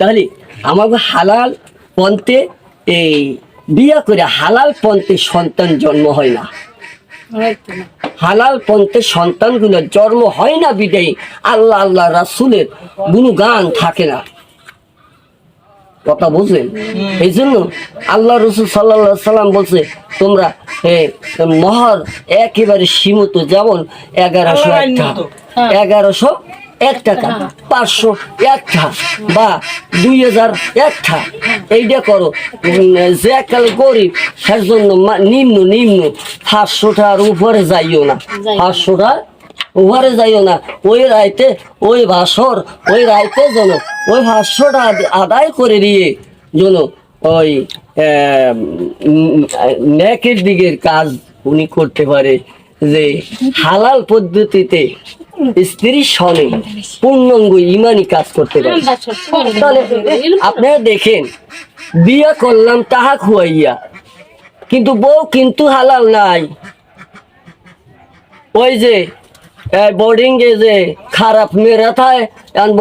তাহলে আমাকে হালাল পন্থে এই বিয়া করে হালাল পন্থে সন্তান জন্ম হয় না। হালাল পন্থে সন্তানগুলো জন্ম হয় না বিদায়ী। আল্লাহ আল্লাহ রাসুলের কোনো গান থাকে না। কথা বুঝলেন? এই জন্য আল্লাহ রসুল সাল্লাহ সাল্লাম বলছে তোমরা মহর একেবারে সীমিত যেমন এগারোশো একটা এগারোশো এক টাকা পাঁচশো একটা বা দুই হাজার একটা এইটা করো। যে কাল গরিব তার জন্য নিম্ন নিম্ন পাঁচশোটার উপরে যাইও না। পাঁচশোটা উপরে যাইও না। ওই রাইতে ওই ভাসর ওই রাইতে যেন ওই ভাষ্যটা আদায় করে দিয়ে যেন ওই ন্যাকের দিকের কাজ উনি করতে পারে। যে হালাল পদ্ধতিতে স্ত্রীর সনে পূর্ণাঙ্গ ইমানি কাজ করতে পারে। তাহলে আপনারা দেখেন, বিয়ে করলাম, তাহা খুয়াইয়া, কিন্তু বউ কিন্তু হালাল নাই। ওই যে বোর্ডিং এ যে খারাপ মেয়েরা থাকে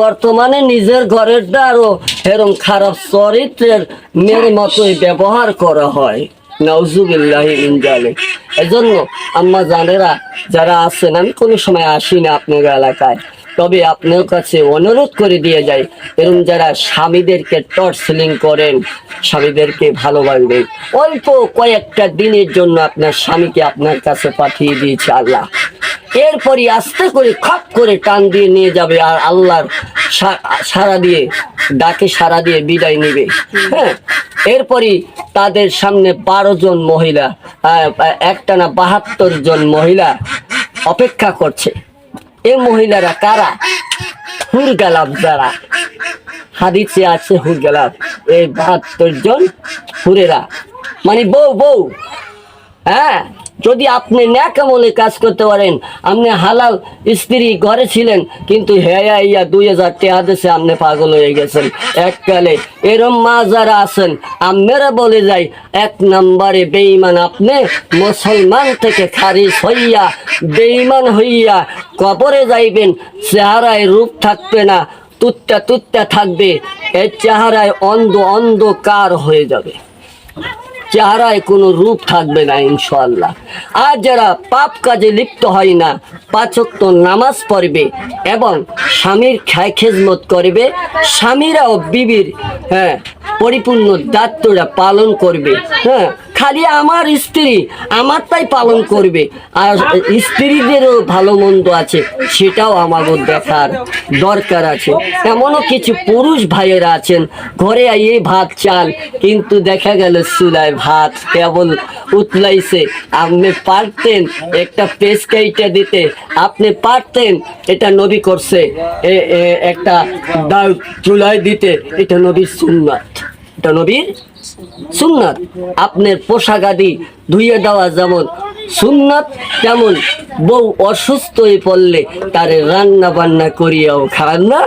বর্তমানে নিজের ঘরের আরও এরকম খারাপ চরিত্রের মেয়ের মতোই ব্যবহার করা হয়। নাউজুবিল্লাহি জালিক এজন্য আম্মা জানেরা, যারা আছেন, আমি কোনো সময় আসি না আপনার এলাকায়। তবে আপনার কাছে অনুরোধ করে দিয়ে যাই। এরকম যারা স্বামীদেরকে টর্চলিং করেন, স্বামীদেরকে ভালোবাসবেন, অল্প কয়েকটা দিনের জন্য আপনার স্বামীকে আপনার কাছে পাঠিয়ে দিয়েছে আল্লাহ। এরপরই আস্তে করে খপ করে টান দিয়ে নিয়ে যাবে আর আল্লাহর সারা দিয়ে ডাকে সারা দিয়ে বিদায় নেবে। হ্যাঁ? এরপরই তাদের সামনে বারো জন মহিলা আহ, একটা না বাহাত্তর জন মহিলা অপেক্ষা করছে। এ মহিলারা কারা? হুর গালাব যারা। হাদিসে আছে হুর গালাব এই বাহাত্তর জন হুরেরা। মানে বউ বউ। হ্যাঁ? যদি আপনি ন্যাকামলে কাজ করতে পারেন, আপনি হালাল স্ত্রী ঘরে ছিলেন, কিন্তু হেয়া ইয়া দুই হাজার টাকা দেশে আপনি পাগল হয়ে গেছেন। এককালে এরম মা যারা আছেন আমরা বলে যাই এক নম্বরে বেঈমান আপনি মুসলমান থেকে খারিজ হইয়া, বেঈমান হইয়া কবরে যাইবেন, চেহারায় রূপ থাকবে না, তুত্তা তুত্তা থাকবে, এর চেহারায় অন্ধ অন্ধকার হয়ে যাবে। চেহারায় কোনো রূপ থাকবে না ইনশাল্লাহ আর যারা পাপ কাজে লিপ্ত হয় না পাচক্ত নামাজ পড়বে এবং স্বামীর খায় খেজমত করবে, স্বামীরাও বিবির হ্যাঁ পরিপূর্ণ দায়িত্বটা পালন করবে হ্যাঁ খালি আমার স্ত্রী, আমার তাই পালন করবে। আর স্ত্রীদেরও ভালো মন্দ আছে, সেটাও আমাদের দেখার দরকার আছে। এমনও কিছু পুরুষ ভাইয়েরা আছেন, ঘরে আইয়ে ভাত চাল, কিন্তু দেখা গেল চুলায় ভাত কেবল উতলাইছে। আপনি পারতেন একটা পেস কাইটা দিতে, আপনি পারতেন এটা নবী করছে একটা চুলায় দিতে, এটা নবীর সুন্নাত। এটা নবীর সুন্নাত। আপনার পোশাক আদি ধুইয়ে দেওয়া যেমন সুন্নাত তেমন বউ অসুস্থ হয়ে পড়লে তারে রান্না বান্না করিয়াও খাওয়ান না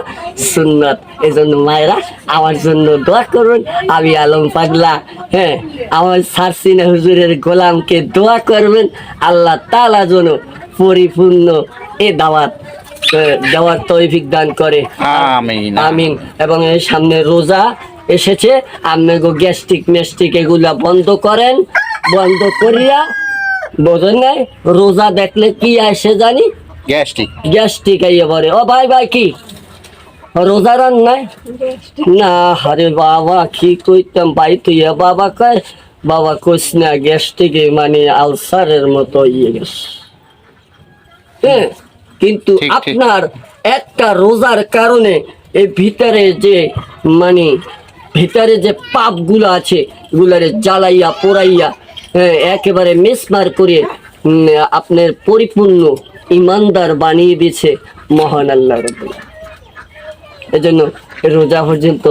সুন্নাত। এজন্য মায়েরা আমার জন্য দোয়া করুন আমি আলম পাগলা। হ্যাঁ আমার সারসিনা হুজুরের গোলামকে দোয়া করবেন আল্লাহ তালা যেন পরিপূর্ণ এ দাওয়াত দেওয়ার তৌফিক দান করে। আমিন। আমিন। এবং এই সামনে রোজা এসেছে। আপনি গো গ্যাস্ট্রিক মেস্ট্রিক এগুলা বন্ধ করেন। বন্ধ করিয়া বোঝেন নাই রোজা দেখলে কি আসে জানি? গ্যাস্ট্রিক গ্যাস্ট্রিক আইয়া পরে ও ভাই ভাই কি? রোজা রান নাই? না আরে বাবা কি কইতাম? ভাই তুই এ বাবা কয়? বাবা কইস না গ্যাস্ট্রিক মানে আলসারের মতো ইয়ে গেছে। হ্যাঁ কিন্তু। আপনার একটা রোজার কারণে এই ভিতরে যে মানে ভিতরে যে পাপগুলো আছে, এগুলারে জ্বালাইয়া, পোড়াইয়া একেবারে মিসমার করে আপনার পরিপূর্ণ ইমানদার বানিয়ে দিয়েছে মহান আল্লাহ রব্বুল এজন্য রোজা পর্যন্ত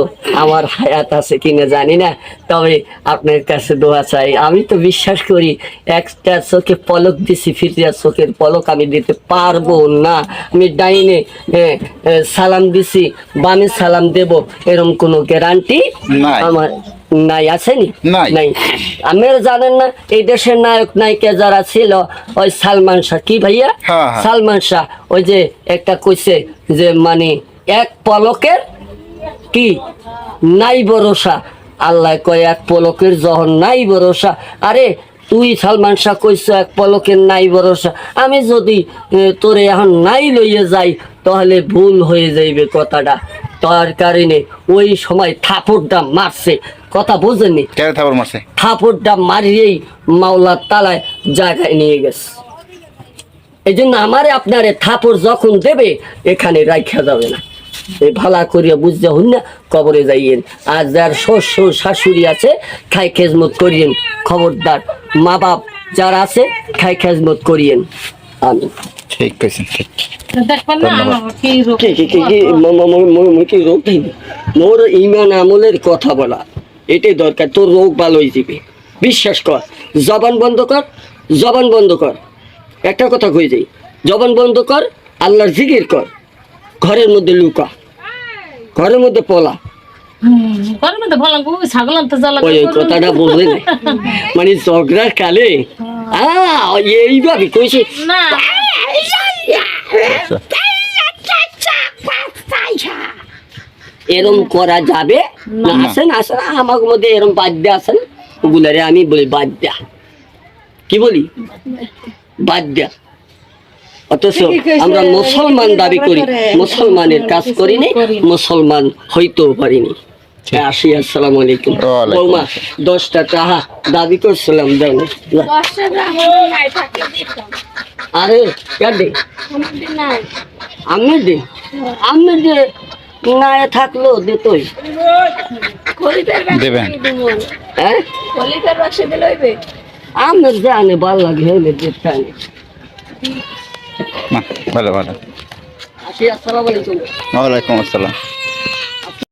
আমার হায়াত আছে কিনা জানি না তবে আপনার কাছে দোয়া চাই। আমি তো বিশ্বাস করি একটা চোখে পলক দিছি ফিরিয়া চোখের পলক আমি দিতে পারব না। আমি ডাইনে সালাম দিছি বামে সালাম দেব এরকম কোনো গ্যারান্টি আমার নাই আসেনি নাই। নাই। আপনারা জানেন না এই দেশের নায়ক নায়িকা যারা ছিল ওই সালমান শাহ। কি ভাইয়া? হ্যাঁ, হ্যাঁ। সালমান শাহ ওই যে একটা কইছে যে মানে এক পলকের কি? নাই ভরসা। আল্লাহ কয় এক পলকের যখন নাই ভরসা। আরে তুই সালমান শাহ কইস এক পলকের নাই ভরসা। আমি যদি তোরে এখন নাই লইয়ে যাই তাহলে ভুল হয়ে যাইবে কথাটা। তার কারণে ওই সময় থাপড়টা মারছে। কথা বোঝেননি? কেন থাপড় মারছে? থাপড়টা মারিয়েই মাওলার তালায় জায়গায় নিয়ে গেছে। এই জন্য আমারে আপনারে থাপড় যখন দেবে এখানে রাখা যাবে না। এই ভালা করিয়া বুঝতে হন না কবরে যাইয়েন। আর যার শ্বশুর শাশুড়ি আছে খাই খেজমত করিয়েন। খবরদার মা বাপ যারা আছে খাই খেজমত করিয়েন। আমি ঠিক কইছেন ঠিক। দেখবেন না ধন্যবাদ। আমার কি রোগ কি কি কি কি? ম- ম- ম- ম- ম- কি রোগ হইবে? মোর ইমান আমলের কথা বলা। এটাই দরকার তোর রোগ ভালো হয়ে যাবে। বিশ্বাস কর জবান বন্ধ কর জবান বন্ধ কর। একটা কথা কই যাই জবান বন্ধ কর আল্লাহর জিকির কর। ঘরের মধ্যে লুকা। ঘরের মধ্যে পলা। ঘরের মধ্যে ভালো ছাগল আনতে জ্বালা ওই ওই কথাটা বলবে মানে ঝগড়ার কালে? এইভাবে কইছে না। এরম করা যাবে? না। না। আসেন আসেন আমার মধ্যে এরম বাদ্য আসেন ওগুলারে আমি বলি বাদ্য। কি বলি? বাদ্য। অথচ আমরা মুসলমান দাবি করি মুসলমানের কাজ করিনি মুসলমান হইতেও পারিনি। আসি আসসালামু আলাইকুম। বৌমা দশটা টাকা দাবি করছিলাম দেন আরে কে দে আমি দে আমি দে না থাকল দিতই দেবেন। হ্যাঁ? আমি জানি ভালো লাগে হইলে না ভালো ভালো। আসি আলাইকুম। ওয়ালাইকুম আসসালাম।